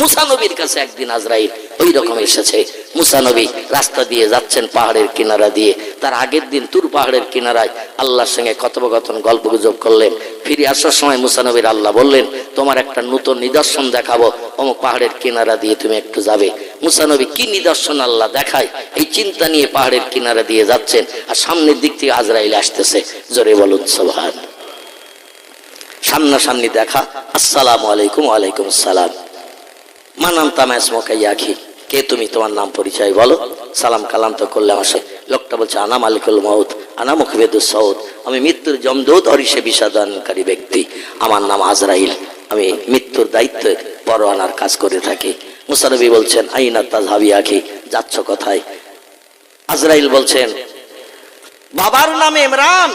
মুসা নবীর কাছে একদিন আজরাইল ওই রকম এসেছে। মুসা নবী রাস্তা দিয়ে যাচ্ছেন পাহাড়ের কিনারা দিয়ে। তার আগের দিন তুর পাহাড়ের কিনারায় আল্লাহর সঙ্গে কথোপকথন, গল্প গুজব করলেন। ফিরে আসার সময় মুসা নবীর আল্লাহ বললেন, তোমার একটা নতুন নিদর্শন দেখাবো। অমুক পাহাড়ের কিনারা দিয়ে তুমি একটু যাবে। মুসা নবী কি নিদর্শন আল্লাহ দেখায়? এই চিন্তা নিয়ে পাহাড়ের কিনারা দিয়ে যাচ্ছেন আর সামনের দিক থেকে আজরাইল আসতেছে। জোরে বলুন সোভান সামনাসামনি দেখা। আসসালামু আলাইকুম, ওয়ালাইকুম আসসালাম। মানাম তামাস মকাইয়াখি কে তুমি তোমার নাম পরিচয় বলো? সালাম কালাম তো করলে আসে লোকটা বলছে, আনা মালিকুল মৌত আনা সৌদ আমি মৃত্যুর জমদৌত হরিষে বিষাদনকারী ব্যক্তি, আমার নাম আজরাইল, আমি মৃত্যুর দায়িত্ব পরোয়ানার কাজ করে থাকি। মুসানবী বলছেন, আইনা তাজহাবি আখি, যাচ্ছ কথায়? আজরাইল বলছেন, বাবার নাম ইমরান,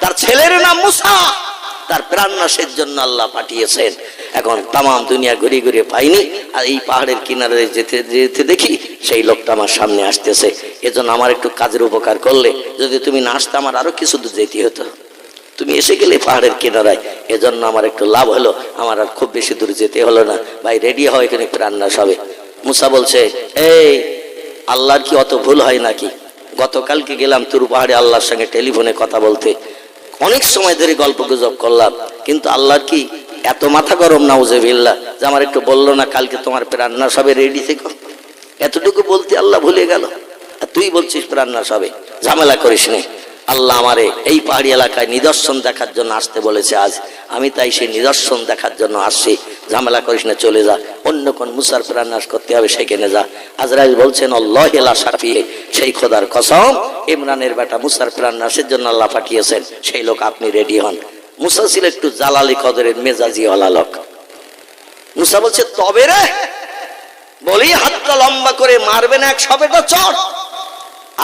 তার ছেলের নাম মুসা। তার প্রাণ নাশের জন্য আল্লাহ পাঠিয়েছেন। এখন তাম দুনিয়া ঘুরে ঘুরে পাইনি, আর এই পাহাড়ের কিনারে যেতে যেতে দেখি সেই লোকটা আমার সামনে আসতেছে। এজন্য আমার একটু কাজের উপকার করলে যদি তুমি না আসতে, আমার আরও কিছু দূর যেতে হতো। তুমি এসে গেলে পাহাড়ের কিনারায়। এজন্য আমার একটু লাভ হলো, আমার আর খুব বেশি দূর যেতে হলো না। ভাই রেডি হয় এখানে প্রাণ নাশ হবে। মুসা বলছে, এই, আল্লাহর কি অত ভুল হয় নাকি? গতকালকে গেলাম তুর পাহাড়ে আল্লাহর সঙ্গে টেলিফোনে কথা বলতে। অনেক সময় ধরে গল্প গুজব করলাম, কিন্তু আল্লাহর কি এত মাথা গরম না উজেবিল্লা যে আমার একটু বলল না, কালকে তোমার প্রান্না সবে রেডি থেকো। এতটুকু বলতে আল্লাহ ভুলে গেল। আর তুই বলছিস প্রান্না সবে। ঝামেলা করিস নি। আল্লাহ আমারে এই পাহাড়ি এলাকায় নিদর্শন দেখার জন্য আসতে বলেছে আজ। আমি তাই সেই নিদর্শন দেখার জন্য আসছি। ঝামেলা করিস না, চলে যা। অন্য কোন মুসার প্রাণনাশ করতে হবে, সেখানে যা। আজরাইল বলছেন, আল্লাহ সাফিয়ে সেই খোদার কসম, ইমরানের বেটা মুসার প্রাণনাশের জন্য আল্লাহ পাঠিয়েছেন, সেই লোক আপনি রেডি হন। মুসা ছিল একটু জালালি কদরের মেজাজি হলা লোক। মুসা বলছে, তবে রে, বলি হাতটা লম্বা করে মারবে না এক সবেটা চট?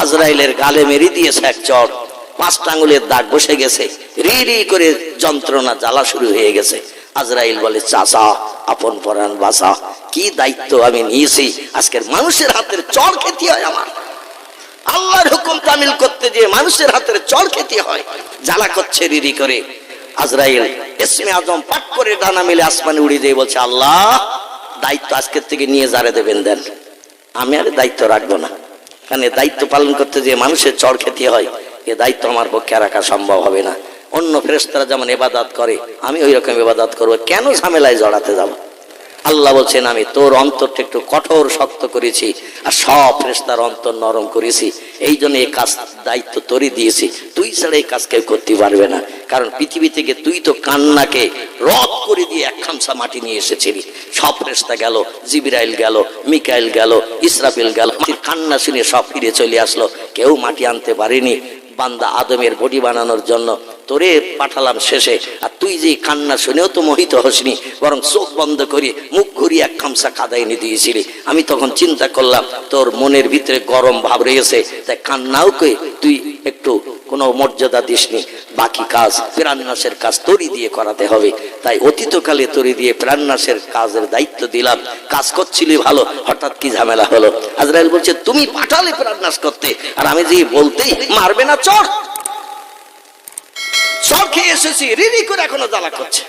আজরাইলের গালে মেরি দিয়েছে এক চট। পাঁচটা আঙুলের দাগ বসে গেছে। রি রি করে যন্ত্রণা জ্বালা শুরু হয়ে গেছে। আজরাইল বলে, চাচা, আপন পরাণ বাসা কি দায়িত্ব আমি নিয়েছি? আজকের মানুষের হাতের চড় খেতে হয় আমার। আল্লাহর হুকুম তামিল করতে যে মানুষের হাতের চড় খেতে হয়। জ্বালা করছে রিরি করে। আজরাইল এসমে আজম পাট করে ডানা মিলে আসমানে উড়িয়ে দিয়ে বলছে, আল্লাহ, দায়িত্ব আজকের থেকে নিয়ে যারে দেবেন দেন। আমি আর দায়িত্ব রাখব না। কারণ দায়িত্ব পালন করতে যে মানুষের চর খেতে হয় এ দায়িত্ব আমার পক্ষে রাখা সম্ভব হবে না। অন্য ফেরেস্তারা যেমন এবাদাত করে, আমি ওই রকম এবাদাত করব। কেন ঝামেলায় জড়াতে যাব? আল্লাহ বলছেন, আমি তোর অন্তরটা একটু কঠোর, শক্ত করেছি আর সব ফেরেস্তার অন্তর নরম করেছি। এই জন্য এই কাজ, দায়িত্ব তোরই দিয়েছি। তুই ছাড়া এই কাজ কেউ করতে পারবে না। কারণ পৃথিবী থেকে তুই তো কান্নাকে রদ করে দিয়ে এক খামসা মাটি নিয়ে এসেছিলি। সব ফেরেস্তা গেল, জিবিরাইল গেল, মিকাইল গেল, ইসরাফিল গেল। কান্না শুনে সব ফিরে চলে আসলো। কেউ মাটি আনতে পারেনি। বান্দা আদমের বডি বানানোর জন্য তোরে পাঠালাম শেষে। আর তুই যে কান্না শুনেও তো মোহিত হসনি, বরং চোখ বন্ধ করি মুখ ঘুরিয়ে এক খামসা কাদা এনে দিয়েছিলি। আমি তখন চিন্তা করলাম, তোর মনের ভিতরে গরম ভাব রয়েছে, তাই কান্নাও কে তুই একটু কোনো মর্যাদা দিসনি। বাকি কাজ প্রাণনাশের কাজ তরি দিয়ে করাতে হবে। তাই অতীতকালে তরি দিয়ে প্রাণনাশের কাজের দায়িত্ব দিলাম। কাজ করছিলি ভালো, হঠাৎ কি ঝামেলা হলো? আজরাইল বলছে, তুমি পাঠালে প্রাণনাশ করতে, আর আমি যে বলতেই মারবে না চড় চড় খেয়ে এসেছি, রিরি করে এখনও জ্বালা করছে।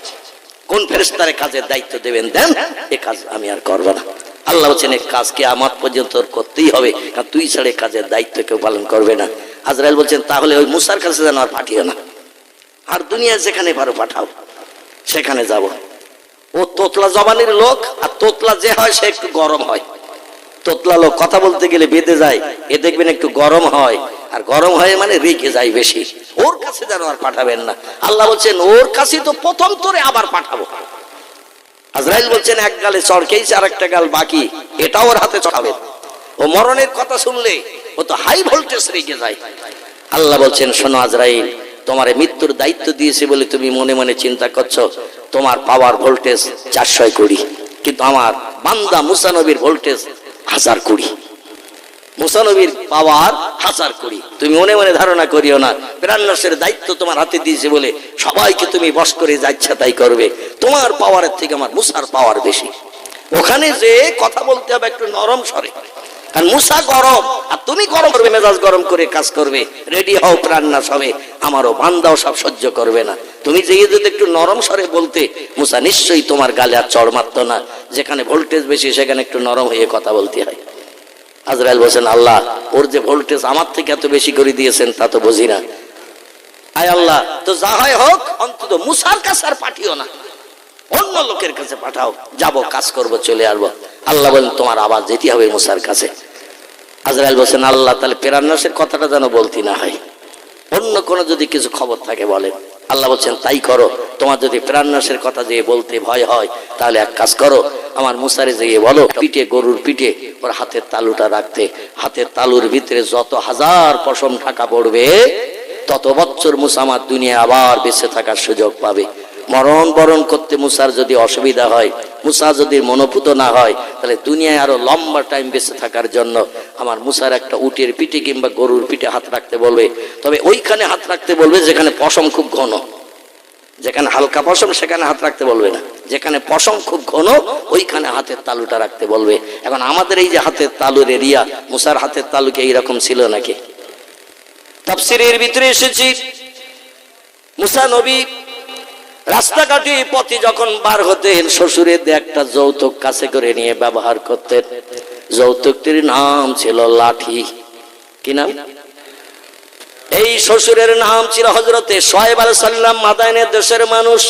কোন ফেরেস্তারে কাজের দায়িত্ব দেবেন দেন, এ কাজ আমি আর করব না। আল্লাহ বলছেন এই কাজকে আমার পর্যন্ত করতেই হবে? কারণ তুই ছাড়ে কাজের দায়িত্ব কেউ পালন করবে না। আজরাইল বলছেন, তাহলে ওই মুসার কাছে যেন আর পাঠিও না। আর দুনিয়া যেখানে পারো পাঠাও, সেখানে যাব। ও তোতলা জবানের লোক, আর তোতলা যে হয়, সে একটু গরম হয়। তোতলা লোক কথা বলতে গেলে বেঁধে যায়, এ দেখবেন একটু গরম হয়। আর গরম হয় মানে রেগে যায় বেশি। ওর কাছে যেন আর পাঠাবেন না। আল্লাহ বলছেন, ওর কাছে তো প্রথম তোরে আবার পাঠাবো। আজরাইল বলছেন, এক গালে চড়কেইছে আর একটা গাল বাকি? এটাও ওর হাতে চড়াবে। ও মরণের কথা শুনলে, ও তো হাই ভোল্টেজ রেগে যায়। আল্লাহ বলছেন, শোনো আজরাইল, তোমার মৃত্যুর দায়িত্ব দিয়েছে বলে তুমি মনে মনে চিন্তা করছ। তোমার পাওয়ার ভোল্টেজ চারশো কুড়ি, কিন্তু আমার বান্দা মুসানবীর ভোল্টেজ হাজার কুড়ি। মুসানবীর পাওয়ার হাজার কুড়ি তুমি মনে মনে ধারণা করিও না প্রাণনাশের দায়িত্ব তোমার হাতে দিয়েছে বলে সবাইকে তুমি বস করে যা ইচ্ছা তাই করবে। তোমার পাওয়ারের থেকে আমার মুসার পাওয়ার বেশি। ওখানে যে কথা বলতে হবে একটু নরম স্বরে। কারণ মুসা গরম, আর তুমি গরম করবে, মেজাজ গরম করে কাজ করবে। রেডি হও, প্রাণ না সবে আমারও বান্দাও সব সহ্য করবে না। তুমি যেয়ে যদি একটু নরম স্বরে বলতে, মুসা নিশ্চয়ই তোমার গালে আর চড় মারতো না। যেখানে ভোল্টেজ বেশি, সেখানে একটু নরম হয়ে কথা বলতে হয়। আজরাইল বলছেন, আল্লাহ, ওর যে ভোল্টেজ আমার থেকে এত বেশি করে দিয়েছেন, তা তো বুঝি না। আয় আল্লাহ, তো যা হয় হোক, অন্তত মুসার কাছে আর পাঠিও না। অন্য লোকের কাছে পাঠাও, যাব, কাজ করব, চলে আসব। আল্লাহ বলেন, তোমার আবার যেতে হবে মুসার কাছে। আজরাইল বলছেন, আল্লাহ, তাহলে পেরান্নাসের কথাটা যেন বলতি না হয়। অন্য কোনো যদি কিছু খবর থাকে বলে আল্লাহ বলছেন, তাই করো। তোমার যদি প্রাণনাশের কথা যে বলতে ভয় হয়, তাহলে এক কাজ করো। আমার মুসারে যেয়ে বলো, পিঠে গরুর পিঠে, ওর হাতের তালুটা রাখতে। হাতের তালুর ভিতরে যত হাজার পশম টাকা পড়বে, তত বছর মুসা আমার দুনিয়া আবার বেঁচে থাকার সুযোগ পাবে। মরণ বরণ করতে মুসার যদি অসুবিধা হয়, মুসা যদি মনোপুত না হয়, তাহলে দুনিয়ায় আরও লম্বা টাইম বেঁচে থাকার জন্য আমার মুসার একটা উটের পিঠে কিংবা গরুর পিঠে হাত রাখতে বলবে। তবে ওইখানে হাত রাখতে বলবে যেখানে পশম খুব ঘন। যেখানে হালকা পশম, সেখানে হাত রাখতে বলবে না। যেখানে পশম খুব ঘন, ওইখানে হাতের তালুটা রাখতে বলবে। এখন আমাদের এই যে হাতের তালুর এরিয়া, মুসার হাতের তালুকে এইরকম ছিল নাকি? তাফসিরের ভিতরে এসেছি। মুসা নবী রাস্তাঘাটে পথে যখন বার হতেন, শ্বশুরের একটা যৌতুক কাছে করে নিয়ে ব্যবহার করতেন। যৌতুকটির নাম ছিল লাঠি। কি নাম? এই শ্বশুরের নাম ছিল হজরতে সোহেব আল সাল্লাম মাদায়নের দেশের মানুষ।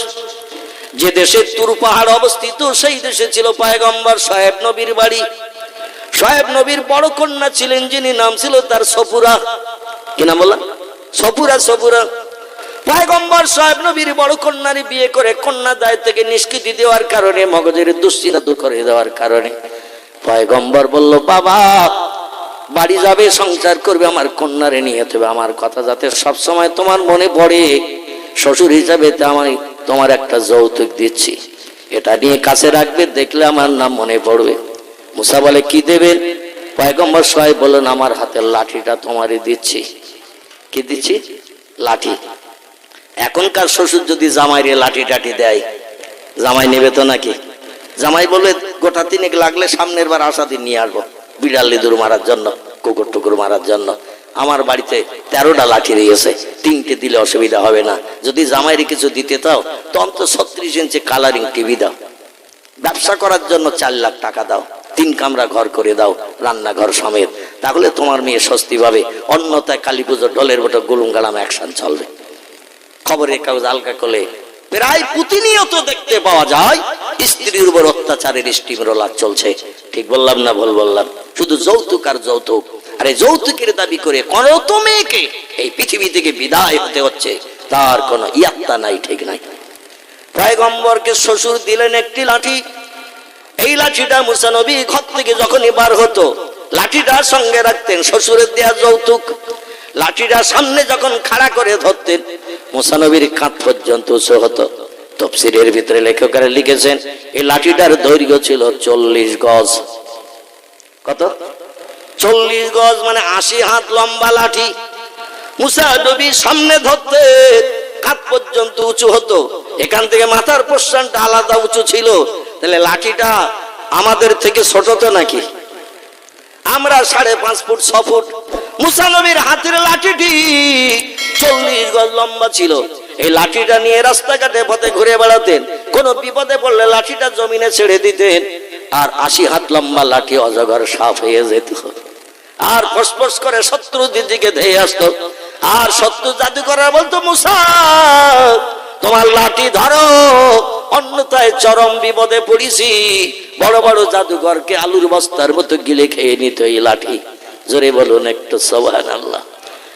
যে দেশে তুর পাহাড় অবস্থিত, সেই দেশে ছিল পায়গম্বর সাহেব নবীর বাড়ি। সাহেব নবীর বড় কন্যা ছিলেন, যিনি নাম ছিল তার সপুরা। কি নাম বললাম? সপুরা সপুরা। পায়গম্বর সাহেব নবীর বড় কন্যারে বিয়ে করে কন্যা দায় থেকে নিষ্কৃতি দেওয়ার কারণে মগজের দুশ্চিন্তা দূর করে দেওয়ার কারণে পায়গম্বর বলল, বাবা বাড়ি যাবে, সংসার করবে, আমার কন্যারে নিয়ে যেতে আমার কথা যাতে সব সময় তোমার মনে পড়ে। শ্বশুর হিসাবে আমি তোমার একটা যৌতুক দিচ্ছি। এটা নিয়ে কাছে রাখবে, দেখলে আমার নাম মনে পড়বে। মুসা বলে, কি দেবেন পয়গম্বর সাহেব বললেন, আমার হাতের লাঠিটা তোমারই দিচ্ছি। কি দিচ্ছি? লাঠি। এখনকার শ্বশুর যদি জামাইরে লাঠি টাঠি দেয়, জামাই নেবে তো নাকি? জামাই বলে গোটা তিনেক লাগলে সামনের বার আশা দিন নিয়ে আসব, বিড়াল ইঁদুর মারার জন্য। কুকুর টুকুর মারার জন্য আমার বাড়িতে তেরোটা লাঠি রয়েছে, তিনটে দিলে অসুবিধা হবে না। যদি জামাইরে কিছু দিতে চাও তো অন্তত ছত্রিশ ইঞ্চি কালারিং টিভি দাও। ব্যবসা করার জন্য চার লাখ টাকা দাও। তিন কামরা ঘর করে দাও, রান্নাঘর সমেত। তাহলে তোমার মেয়ে স্বস্তি পাবে। অন্যথায় কালী পুজো ডলের বটো গুলুম গালাম অ্যাকশন চলবে। খবরের কাগজ আলগা করলে প্রায় প্রতিনিয়ত দেখতে পাওয়া যায়, স্ত্রীর উপর অত্যাচারের স্টিম রোলার চলছে। ঠিক বললাম না ভুল বললাম? শুধু যৌতুক আর যৌতুক। আরে যৌতুকের দাবি করে কোন তো মেয়েকে এই পৃথিবী থেকে বিদায় হতে হচ্ছে, তার কোনো ইয়াত্তা নাই, ঠিক নাই। পয়গম্বরকে শ্বশুর দিলেন একটি লাঠি। এই লাঠিটা মুসানবী ঘর থেকে যখনই বার হতো, লাঠিটা সঙ্গে রাখতেন শ্বশুরের দেয়া যৌতুক। লাঠিটা সামনে যখন খাড়া করে ধরতেন মুসানবীর কাঁধ পর্যন্ত উঁচু হতো তফসিরের ভিতরে লেখকেরা লিখেছেন, এই লাঠিটার দৈর্ঘ্য ছিল চল্লিশ গজ। কত? চল্লিশ গজ মানে আশি হাত লম্বা লাঠি। মুসা নবী সামনে ধরতে কাত পর্যন্ত উঁচু হতো। এখান থেকে মাথার পোষণটা আলাদা উঁচু ছিল। তাহলে লাঠিটা আমাদের থেকে ছোট তো নাকি? আমরা সাড়ে পাঁচ ফুট, ছ ফুট। মুসানবীর হাতের লাঠিটি চল্লিশ গজ লম্বা ছিল। এই লাঠিটা নিয়ে রাস্তাঘাটে পথে ঘুরে বেড়াতেন। কোন বিপদে পড়লে লাঠিটা জমিনে ছেড়ে দিতেন। আর আশি হাত লম্বা লাঠি অজগর সাফ হয়ে যেত। আর ফসফস করে শত্রুদের দিকে ধেয়ে আসতো। আর শত্রু জাদুকরা বলতো, মুসা, তোমার লাঠি ধরো অন্যথায় চরম বিপদে পড়িছি। বড় বড় জাদুঘরকে আলুর বস্তার মতো গিলে খেয়ে নিত এই লাঠি। জোরে বলুন একটু সোহান আল্লাহ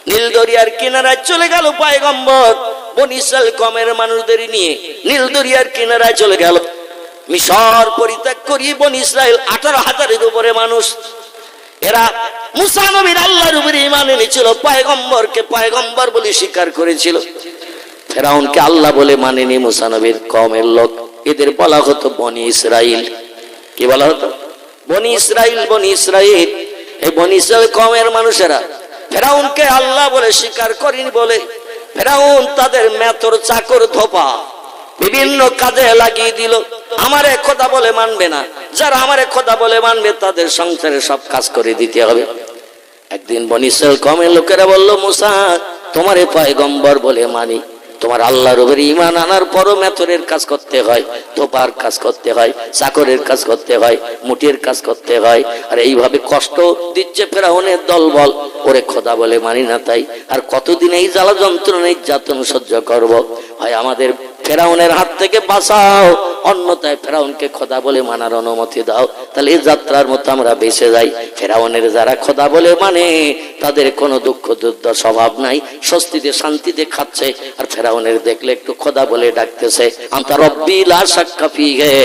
নীল দরিয়ার কিনারায় চলে গেল পায়গম্বর। বনিসাল কমের মানুষদের নিয়ে নীল দরিয়ার কিনারায় চলে গেল। মিশর পরিত্যাগ করিয়ে বন ইসরায়েল আঠারো হাজারের উপরে মানুষ। এরা মুসা নবীর আল্লাহর উপরে ইমান এনেছিল, পায়গম্বরকে পায়গম্বর বলে স্বীকার করেছিল। ফেরাউনকে আল্লাহ বলে মানেনি মুসা নবীর কমের লোক। এদের বলা হতো বনি ইসরাইল। কি বলা হতো? বনি ইসরাইল বনি ইসরাইল। এই বনি ইসরাইল কমের মানুষেরা। ফেরাউনকে আল্লাহ বলে স্বীকার করিনি বলে। ফেরাউন তাদের মেথর, চাকর, ধোপা বিভিন্ন কাজে লাগিয়ে দিল। আমার কথা বলে মানবে না। যারা আমার কথা বলে মানবে, তাদের সংসারে সব কাজ করে দিতে হবে। একদিন বনিসেল কমের লোকেরা বলল, মুসা, তোমারে পয়গম্বর বলে মানি। তোমার আল্লাহর উপরে ইমান আনার পরও মেথরের কাজ করতে হয় তোপার কাজ করতে হয়, চাকরের কাজ করতে হয়, মুটির কাজ করতে হয়, আর এইভাবে কষ্ট দিচ্ছে ফেরাউনের দল বল ওরে খোদা বলে মানি না তাই, আর কতদিন এই জ্বালা যন্ত্রণা নির্যাতন সহ্য করব? হয় আমাদের ফেরাউনের হাত থেকে বাঁচাও অন্যতায় ফেরাউনকে খোদা বলে মানার অনুমতি দাও। তাহলে এই যাত্রার মতো আমরা বেঁচে যাই। ফেরাউনের যারা খোদা বলে মানে তাদের কোনো দুঃখ দুর্দ স্বভাব নাই। স্বস্তিতে, শান্তিতে খাচ্ছে। আর ফেরাউনের দেখলে একটু খোদা বলে ডাকতেছে আমরা রব্বিল আশাক্কা ফিহে।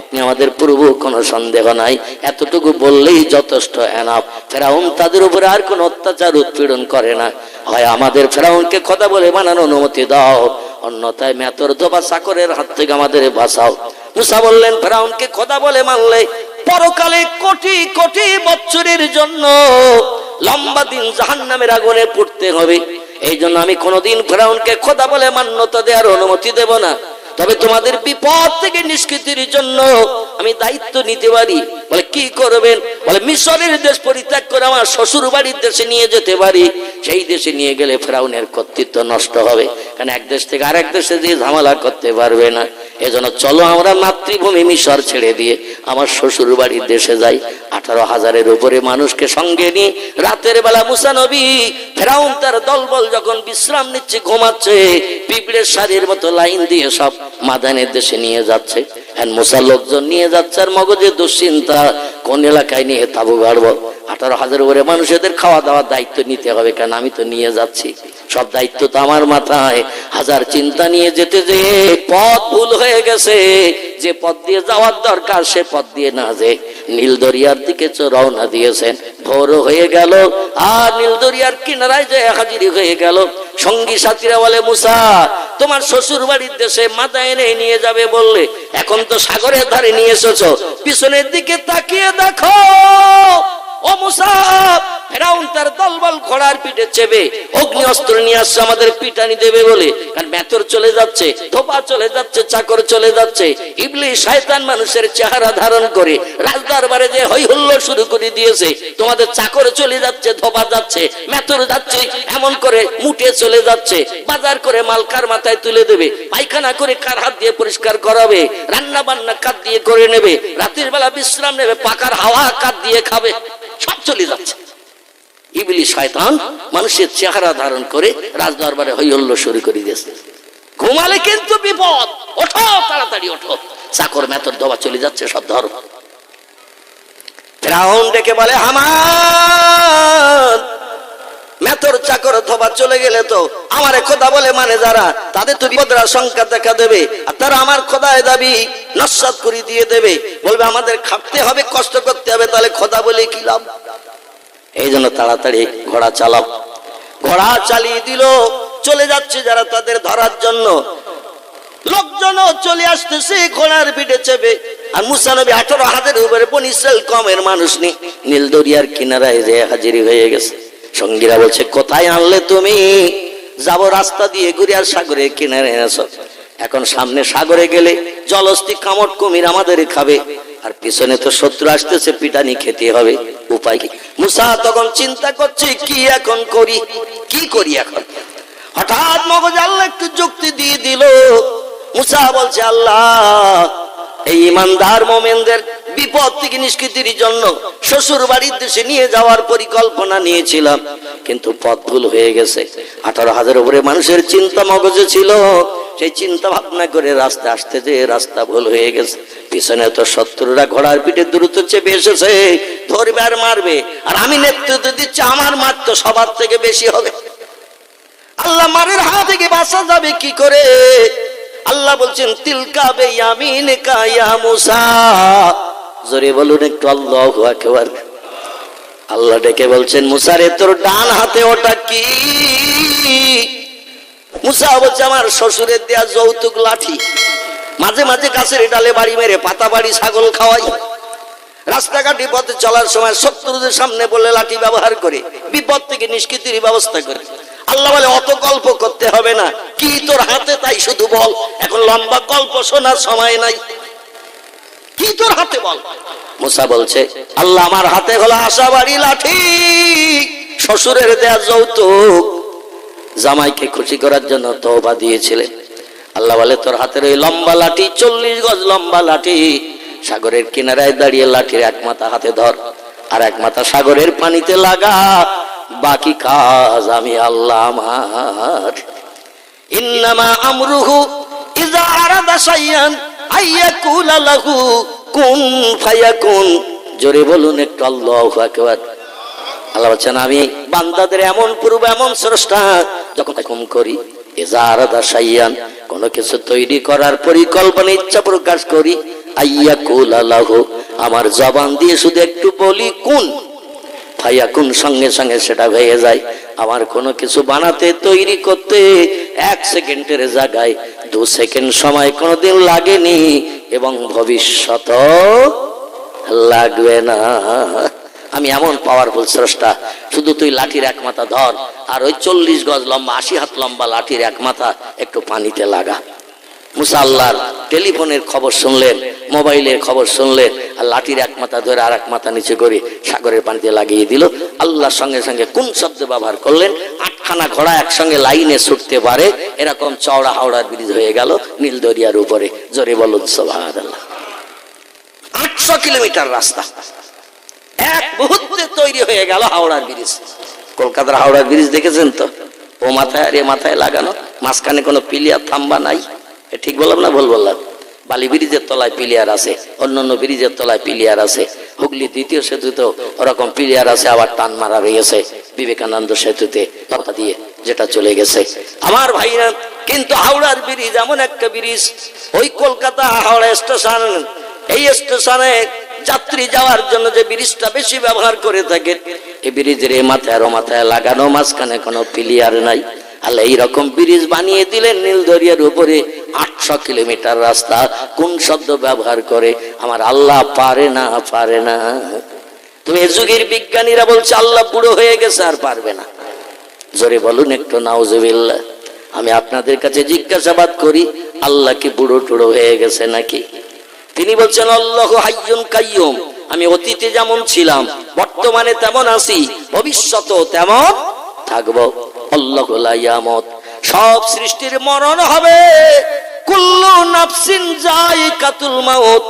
আপনি আমাদের পূর্ব কোনো সন্দেহ নাই। এতটুকু বললেই যথেষ্ট এনাফ ফেরাউন তাদের উপরে আর কোনো অত্যাচার উৎপীড়ন করে না। হয় আমাদের ফেরাউনকে খোদা বলে মানার অনুমতি দাও। অন্যথায় মেতর দোবা চাকরের হাত থেকে আমাদের বাঁচাও। মুসা বললেন, ফেরাউনকে খোদা বলে মানলে, পরকালে কোটি কোটি বছরের জন্য লম্বা দিন জাহান নামের আগুনে পড়তে হবে। এই জন্য আমি কোনোদিন ফেরাউনকে খোদা বলে মান্যতা দেওয়ার অনুমতি দেব না। তবে তোমাদের বিপদ থেকে নিষ্কৃতির জন্য আমি দায়িত্ব নিতে পারি। বলে, কি করবেন? বলে, মিশরের দেশ পরিত্যাগ করে আমার শ্বশুর বাড়ির দেশে নিয়ে যেতে পারি। সেই দেশে নিয়ে গেলে ফ্রাউনের কর্তৃত্ব নষ্ট হবে। কারণ এক দেশ থেকে আরেক দেশে দিয়ে ঝামেলা করতে পারবে না। এজন্য চলো আমরা মাতৃভূমি মিশর ছেড়ে দিয়ে আমার শ্বশুর বাড়ির দেশে যাই। আঠারো হাজারের উপরে মানুষকে সঙ্গে নিয়ে রাতের বেলা মুসানবী ফেরাউন তার দলবল যখন বিশ্রাম নিচ্ছে, ঘুমাচ্ছে, পিঁপড়ের শাড়ির মতো লাইন দিয়ে সব মাদানের দেশে নিয়ে যাচ্ছে। হ্যাঁ মুসা লোকজন নিয়ে যাচ্ছে আর মগজে দুশ্চিন্তা, কোন এলাকায় নিয়ে তাবু গাড়বো? আঠারো হাজার উপরে মানুষদের খাওয়া দাওয়ার দায়িত্ব নিতে হবে কেন আমি তো নিয়ে যাচ্ছি। সব দায়িত্ব তো আমার মাথায়। হাজার চিন্তা নিয়ে যেতে যে পথ ভুল হয়ে গেছে, যে পথ দিয়ে যাওয়ার দরকার সে পথ দিয়ে না যে। নীল দরিয়ার দিকে রওনা দিয়েছেন ভোর হয়ে গেল, আর নীল দরিয়ার কিনারায় যে হাজিরি হয়ে গেল। সঙ্গী সাথীরা বলে, মুসা, তোমার শ্বশুর বাড়ির দেশে মাথা এনে নিয়ে যাবে বললে, এখন তো সাগরের ধারে নিয়ে এসেছ। পিছনের দিকে তাকিয়ে দেখো। ও মুসা, ফেরাউন তার দলবল ঘোড়ার পিঠে চেপে অগ্নি অস্ত্র নিয়ে আসছে আমাদের পিটানি দেবে বলে। কারণ মেথর চলে যাচ্ছে, ধোপা চলে যাচ্ছে, চাকর চলে যাচ্ছে। ইবলি শয়তান মানুষের চেহারা ধারণ করে, রাজদরবারে যে হই হুল্লো শুরু করে দিয়েছে, তোমাদের চাকর চলে যাচ্ছে, ধোপা যাচ্ছে মেথর যাচ্ছে, এমন করে মুটে চলে যাচ্ছে, বাজার করে মাল কার মাথায় তুলে দেবে, পায়খানা করে কার হাত দিয়ে পরিষ্কার করাবে রান্না বান্না কাত দিয়ে করে নেবে, রাতের বেলা বিশ্রাম নেবে, পাকার হাওয়া কাত দিয়ে খাবে। সব চলে যাচ্ছে। ইবলি শয়তান মানুষের চেহারা ধারণ করে রাজদরবারে হইহল্ল শুরু করে দিয়েছে। ঘুমালে কিন্তু বিপদ। ওঠো, তাড়াতাড়ি ওঠো। চাকর মেতর দবা চলে যাচ্ছে সব ধরো ফেরাউন ডেকে বলে, হামান মেতর চাকর ধবা চলে গেলে তো আমারে খোদা বলে মানে যারা, তাদের তো বিপদের আশঙ্কা দেখা দেবে। আর তারা আমার খোদায় দাবি নস্বাত করে দিয়ে দেবে। বলবে, আমাদের খাটতে হবে, কষ্ট করতে হবে, তাহলে খোদা বলে কি লাভ? এই জন্য তাড়াতাড়ি ঘোড়া চালাও। ঘোড়া চালিয়ে দিল, চলে যাচ্ছে যারা তাদের ধরার জন্য। লোকজনও চলে আসতেছে ঘোড়ার পিঠে চেপে। আর মুসানবী আঠারো হাতের উপরে বনিসেল কমের মানুষ নেই নীল দরিয়ার কিনারায় যে হাজিরি হয়ে গেছে। সঙ্গীরা বলছে, কোথায় আনলে তুমি? যাব রাস্তা দিয়ে গুড়িয়ার সাগরে কিনারে এনেছো এখন সামনে সাগরে গেলে জলস্থি কামট কুমির আমাদের খাবে। আর পিছনে তো শত্রু আসতেছে, পিটানি খেতে হবে। উপায় কি? মুসা, তখন চিন্তা করছে, কি এখন করি? কি করি এখন? হঠাৎ মগজ আল্লাহ একটু যুক্তি দিয়ে দিল। মুসা বলছে, আল্লাহ, এই ইমানদার মোমেনদের বিপদ থেকে নিষ্কৃতির জন্য শ্বশুর বাড়ির দেশে নিয়ে যাওয়ার পরিকল্পনা নিয়েছিলাম। কিন্তু পথ ভুল হয়ে গেছে। আঠারো হাজার উপরে মানুষের চিন্তা মগজে ছিল। সেই চিন্তা ভাবনা করে রাস্তা আসতে যে রাস্তা ভুল হয়ে গেছে। পিছনে তো শত্রুরা ঘোড়ার পিঠে দ্রুত চেপে এসেছে। ধরবে আর মারবে। আর আমি নেতৃত্ব দিচ্ছি, আমার মার তো সবার থেকে বেশি হবে। আল্লাহ মারের হাত থেকে বাঁচা যাবে কি করে? আল্লাহ বলছেন, তিলকা বে ইয়ামিন কায়া মুসা। জোরে বলুন একটু, আল্লাহু আকবার। আল্লাহ ডেকে বলছেন মুসারে তোর ডান হাতে ওটা কি? মুসা বলছে, আমার শ্বশুরের দেয়া যৌতুক লাঠি। মাঝে মাঝে গাছের ডালে বাড়ি মেরে পাতা বাড়ি ছাগল খাওয়াই। রাস্তাঘাটে পথে চলার সময় শত্রুদের সামনে বলে লাঠি ব্যবহার করে, বিপদ থেকে নিষ্কৃতির ব্যবস্থা করে। আল্লাহ বলে, অত গল্প করতে হবে না। কি তোর হাতে তাই শুধু বল। এখন লম্বা গল্প শোনার সময় নাই। কি তোর হাতে বল? মুসা বলছে, আল্লাহ আমার হাতে হলো আশা বাড়ি লাঠি, শ্বশুরের দেয়া যৌতুক। জামাইকে খুশি করার জন্য তওবা দিয়েছিলেন। আল্লাহ বলে, তোর হাতের ওই লম্বা লাঠি, চল্লিশ গজ লম্বা লাঠি, সাগরের কিনারায় দাঁড়িয়ে লাঠির এক মাথা হাতে ধর, আর এক মাথা সাগরের পানিতে লাগা, বাকি কাজ আমি আল্লাহ আমার। ইন্নামা আমরুহু ইজা আরাদা শাইয়ান আইয়াকুলা লাহু কুন। জোরে বলুন একটু আল্লাহু আকবার। আল্লাহ বলছেন, আমি বান্দাদের এমন পূর্ব, এমন স্রষ্টা, যখন হুকুম করি ইজা আরাদা শাইয়ান কোনো কিছু তৈরি করার পরিকল্পনা, ইচ্ছা প্রকাশ করি আইয়াকুলা লাহু আমার জবান দিয়ে শুধু একটু বলি, কোন। ফাইয়াকুন সঙ্গে সঙ্গে সেটা হয়ে যায়। আমার কোনো কিছু বানাতে, তৈরি করতে, এক সেকেন্ডের জায়গায় দু সেকেন্ড সময় কোনোদিন লাগেনি এবং ভবিষ্যত লাগবে না। আমি এমন পাওয়ারফুল স্রষ্টা, শুধু তুই লাঠির এক মাথা ধর, আর ওই চল্লিশ গজ লম্বা, আশি হাত লম্বা লাঠির এক মাথা একটু পানিতে লাগা। মুসা আল্লাহর টেলিফোনের খবর শুনলেন, মোবাইলের খবর শুনলেন, আর লাঠির এক মাথা ধরে আর এক মাথা নিচে করে সাগরের পানিতে লাগিয়ে দিল। আল্লাহর সঙ্গে সঙ্গে কোন শব্দ ব্যবহার করলেন? আটখানা ঘোড়া একসঙ্গে লাইনে ছুটতে পারে, এরকম চওড়া হাওড়ার ব্রিজ হয়ে গেল নীল দরিয়ার উপরে। জোরে বলুন সোভাহ আটশো কিলোমিটার রাস্তা। এক মুহূর্তে তৈরি হয়ে গেল হাওড়ার ব্রিজ। কলকাতার হাওড়ার ব্রিজ দেখেছেন তো? ও মাথায় আর এ মাথায় লাগানো, মাঝখানে কোনো পিলিয়ার থাম্বা নাই। ঠিক বললাম না? ভুল বললাম। বালি ব্রিজের তলায় পিলিয়ার আছে, অন্যান্য ব্রিজের তলায় পিলিয়ার আছে হুগলি দ্বিতীয় সেতুতেও ওরকম পিলিয়ার আছে, আবার টান মারা রয়েছে বিবেকানন্দ সেতুতে কথা দিয়ে যেটা চলে গেছে। আমার ভাইরা কিন্তু হাওড়ার ব্রিজ এমন একটা ব্রিজ, ওই কলকাতা হাওড়া স্টেশন, এই স্টেশনে যাত্রী যাওয়ার জন্য যে ব্রিজটা বেশি ব্যবহার করে থাকে এই ব্রিজের এ মাথায় আর মাথায় লাগানো, মাঝখানে কোনো পিলিয়ার নাই। আল্লাহ, এইরকম ব্রিজ বানিয়ে দিলেন নীল দরিয়ার উপরে আটশো কিলোমিটার রাস্তা। কোন শব্দ ব্যবহার করে? আমার আল্লাহ পারে না পারে না। তুমি যুগের বিজ্ঞানীরা বলছে, আল্লাহ বুড়ো হয়ে গেছে, আর পারবে না। জোরে বলুন একটু, নাউজুবিল্লাহ। আমি আপনাদের কাছে জিজ্ঞাসাবাদ করি, আল্লাহ কি বুড়ো টুড়ো হয়ে গেছে নাকি? তিনি বলছেন, আল্লাহ হাইয়ুন কাইয়ুম। আমি অতীতে যেমন ছিলাম, বর্তমানে তেমন আছি, ভবিষ্যতেও তেমন থাকব। আল্লাহ সব সৃষ্টির মরণ হবে। কুল্লু নাফসিন জায়কাতুল মাউত।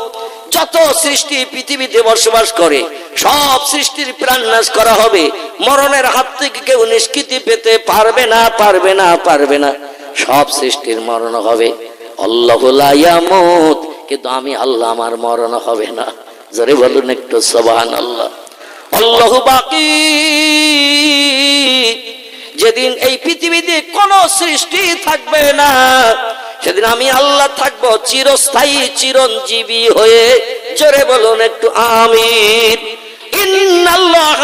যত সৃষ্টি পৃথিবীতে বসবাস করে, সব সৃষ্টির প্রাণ নাশ করা হবে। মরণের হাত থেকে কেউ নিষ্কৃতি পেতে পারবে না পারবে না পারবে না। সব সৃষ্টির মরণ হবে। আল্লাহ লাইয়ামত কিন্তু আমি আল্লাহ, আমার মরণ হবে না। জোরে বলুন একটু সবান আল্লাহ আল্লাহ বাকি। যেদিন এই পৃথিবীতে কোন সৃষ্টি থাকবে না, সেদিন আমি আল্লাহ থাকব চিরস্থায়ী, চিরঞ্জীবী হয়ে। জোরে বলুন একটু আমির ইন্নাল্লাহ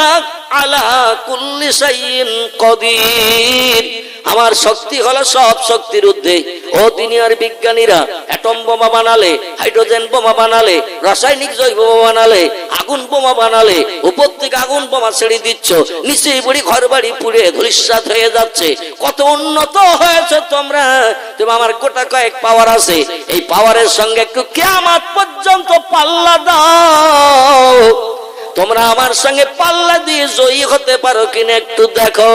আলা কুল্লি শাইইন কদির। আমার শক্তি হলো সব শক্তির ঊর্ধ্বে। ও দুনিয়ার বিজ্ঞানীরা, অ্যাটম বোমা বানালে, হাইড্রোজেন বোমা বানালে, রাসায়নিক জৈব বোমা বানালে, আগুন বোমা বানালে, উপর থেকে আগুন বোমা ছেড়ে দিচ্ছ, নিচে বুড়ি ঘর বাড়ি পুড়ে ধূলিসাৎ হয়ে যাচ্ছে। কত উন্নত হয়েছে তোমরা। তুমি আমার গোটা কয়েক পাওয়ার আছে। এই পাওয়ারের সঙ্গে একটু কেয়ামাত পর্যন্ত পাল্লা দাও। তোমরা আমার সঙ্গে পাল্লা দিয়ে জয়ী হতে পারো কিনা একটু দেখো।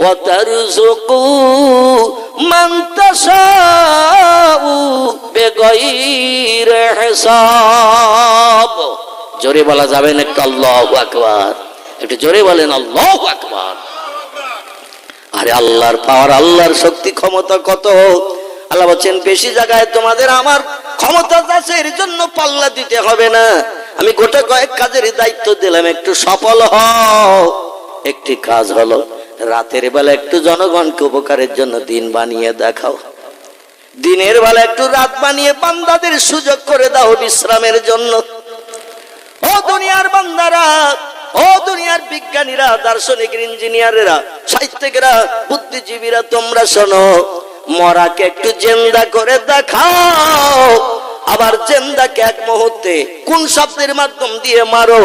وترزق من تشاء بغير حساب জোরে বলা যাবে না একটু আল্লাহ আকবার একটু জোরে বলেন আল্লাহ আকবার আরে আল্লাহর পাওয়ার আল্লাহর শক্তি ক্ষমতা কত আল্লাহ বলছেন বেশি জায়গায় তোমাদের আমার ক্ষমতা আছে এর জন্য পাল্লা দিতে হবে না আমি গোটা কয়েক কাজের দায়িত্ব দিলাম একটু সফল হও একটি কাজ হলো রাতের বেলা একটু জনগণকে উপকারের জন্য দিন বানিয়ে দেখাও। দিনের বেলা একটু রাত বানিয়ে বান্দাদের সুযোগ করে দাও বিশ্রামের জন্য। ও দুনিয়ার বান্দারা, ও দুনিয়ার বিজ্ঞানীরা, দার্শনিক ইঞ্জিনিয়ারেরা, সাহিত্যিকেরা, বুদ্ধিজীবীরা, তোমরা শোনো, মরাকে একটু জেন্দা করে দেখাও। আবার জেন্দাকে এক মুহূর্তে কোন শব্দের মাধ্যম দিয়ে মারো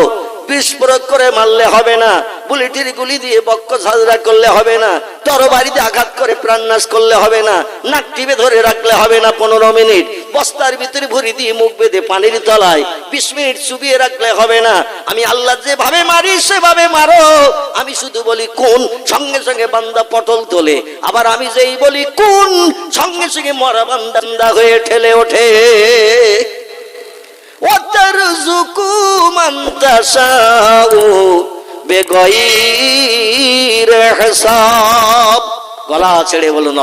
প্রয়োগ করে মারলে হবে না। বুলেটির গুলি দিয়ে বক্ষ ঝাঁঝরা করলে হবে না তরবারিতে আঘাত করে প্রাণনাশ করলে হবে না নাক টিপে ধরে রাখলে হবে না পনেরো মিনিট বস্তার ভিতরে ভরি দিয়ে মুখ বেঁধে পানির তলায় বিশ মিনিট চুবিয়ে রাখলে হবে না আমি আল্লাহ যেভাবে মারি সেভাবে মারো আমি শুধু বলি কোন সঙ্গে সঙ্গে বান্দা পটল তোলে আবার আমি যেই বলি কোন সঙ্গে সঙ্গে মরা বান্দা হয়ে ঠেলে ওঠে وترزق من تشاء বেগইর হিসাব। গলা ছেড়ে বলুন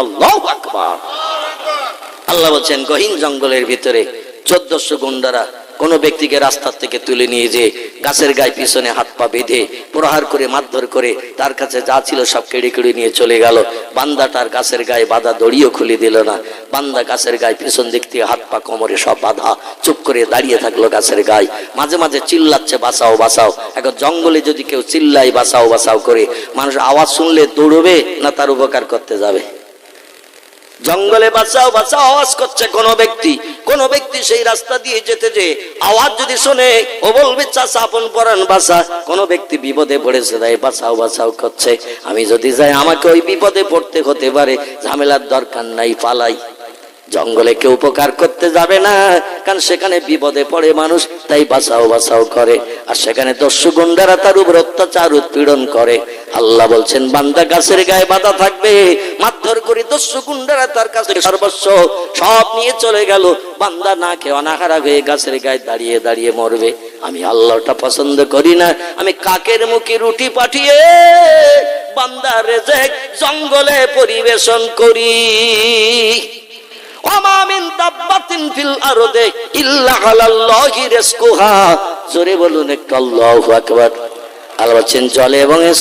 আল্লাহ বলছেন গহীন জঙ্গলের ভিতরে চোদ্দশো গুন্ডারা কোন ব্যক্তিকে রাস্তার থেকে তুলে নিয়ে যে গাছের গায়ে পিছনে হাত পা বেঁধে প্রহার করে, মারধর করে তার কাছে যা ছিল সব কেড়ে কেড়ে নিয়ে চলে গেল। বান্দা তার গাছের গায়ে বাধা দড়িও খুলে দিল না। বান্দা গাছের গায়ে পিছন দিক থেকে হাত পা কোমরে সব বাধা, চুপ করে দাঁড়িয়ে থাকল গাছের গায়ে। মাঝে মাঝে চিল্লাচ্ছে বাঁচাও বাঁচাও এখন জঙ্গলে যদি কেউ চিল্লাই বাঁচাও বাঁচাও করে, মানুষ আওয়াজ শুনলে দৌড়বে না তার উপকার করতে যাবে? জঙ্গলে বাঁচাও বাঁচাও, আওয়াজ করছে কোন ব্যক্তি। কোন ব্যক্তি সেই রাস্তা দিয়ে যেতে যে আওয়াজ যদি শোনে, ও বলবে চাষা আপন পরান বাসা কোন ব্যক্তি বিপদে পড়েছে, তাই বাঁচাও বাঁচাও করছে। আমি যদি যাই, আমাকে ওই বিপদে পড়তে হতে পারে, ঝামেলার দরকার নাই, পালাই। জঙ্গলে কেউ উপকার করতে যাবে না, কারণ সেখানে বিপদে পড়ে মানুষ, তাই বাঁচাও বাঁচাও করে। আর সেখানে দস্যু গুন্ডারা তার উপর অত্যাচার, উৎপীড়ন করে। আল্লাহ বলছেন, বান্দা গাছের গায়ে বাধা থাকবে, মারধর করে দস্যু গুন্ডারা তার কাছে সর্বস্ব সব নিয়ে চলে গেল। বান্দা না খেয়ে অনাহারা হয়ে গাছের গায়ে দাঁড়িয়ে দাঁড়িয়ে মরবে। আমি আল্লাহটা পছন্দ করি না, আমি কাকের মুখে রুটি পাঠিয়ে বান্দা রেজেক জঙ্গলে পরিবেশন করি। জলে এবং